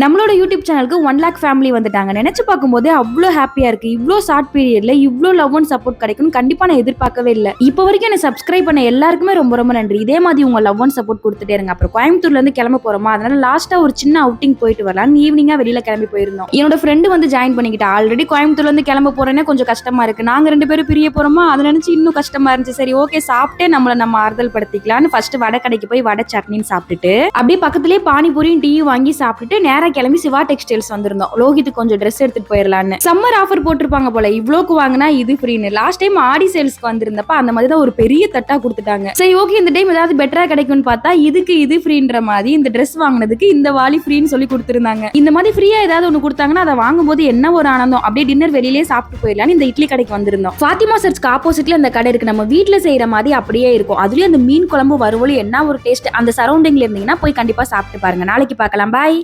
நம்மளோட யூடியூப் சேனலுக்கு one lakh family வந்துட்டாங்க. நினச்சி பார்க்கும்போது அவ்வளோ ஹாப்பியாக இருக்குது இவ்வளோ ஷார்ட் பீரியட்ல இவ்வளோ லவ் அண்ட் சப்போர்ட் கிடைக்கும்னு கண்டிப்பாக நான் எதிர்பார்க்கவே இல்லை. இப்போ வரைக்கும் என்னை சப்ஸ்கிரைப் பண்ண எல்லாருக்குமே ரொம்ப ரொம்ப நன்றி. இதே மாதிரி உங்கள் லவ் அண்ட் சப்போர்ட் கொடுத்துட்டே இருங்க. அப்புறம் கோயம்புத்தூர்லேருந்து கிளம்ப போகிறோமா அதனால லாஸ்ட்டாக ஒரு சின்ன அவுட்டிங் போயிட்டு வரலாம்னு ஈவினிங்காக வெளியில் கிளம்பி போயிருந்தோம். என்னோட ஃப்ரெண்டு வந்து ஜாயின் பண்ணிக்கிட்டா. ஆல்ரெடி கோயம்புத்தூர்லேருந்து கிளம்ப போகிறேன்னா கொஞ்சம் கஷ்டமாக இருக்குது நாங்கள் ரெண்டு பேரும் பிரிய போகிறோமா அதை நினச்சி இன்னும் கஷ்டமாக இருந்துச்சு. சரி ஓகே சாப்பிட்டே நம்மளை நம்ம ஆறுதல் படுத்திக்கலாம்னு ஃபஸ்ட்டு வடை கடைக்கு போய் வடை சட்னின்னு சாப்பிட்டுட்டு அப்படியே பக்கத்துலேயே பானிபூரியும் டீயும் வாங்கி சாப்பிட்டுட்டு நேரா கிளம்பி சிவா டெக்ஸ்டைல்ஸ் வந்திருந்தோம். லோகித்துக்கு கொஞ்சம் ட்ரெஸ் எடுத்துட்டு போயிடலான்னு சம்மர் ஆஃபர் போட்டிருப்பாங்க போல இவ்வளோக்கு வாங்கினா இது ஃப்ரீன்னு லாஸ்ட் டைம் ஆடி சேல்ஸ்க்கு வந்திருந்தப்ப அந்த மாதிரி தான் ஒரு பெரிய தட்டா கொடுத்துட்டாங்க. சரி ஓகே இந்த டைம் ஏதாவது பெட்டரா கிடைக்கும்னு பார்த்தா இதுக்கு இது ஃப்ரீன்ற மாதிரி இந்த ட்ரெஸ் வாங்கினதுக்கு இந்த வாலி ஃப்ரீன்னு சொல்லி கொடுத்துருந்தாங்க. இந்த மாதிரி ஃப்ரீயா ஏதாவது ஒன்று கொடுத்தாங்கன்னா அதை வாங்கும்போது என்ன ஒரு ஆனந்தம்? அப்படியே டின்னர் வெளியிலே சாப்பிட்டு போயிடலான்னு இந்த இட்லி கடைக்கு வந்திருந்தோம். ஃபாத்திமா சர்ச்சுக்கு ஆப்போசிட்ல அந்த கடை இருக்கு. நம்ம வீட்டில் செய்யற மாதிரி அப்படியே இருக்கும். அதுலயும் அந்த மீன் குழம்பு வறுவலும் என்ன ஒரு டேஸ்ட் அந்த சரௌண்டிங்ல இருந்தீங்கன்னா போய் கண்டிப்பா சாப்பிட்டு பாருங்க. நாளைக்கு பார்க்கலாம். பாய்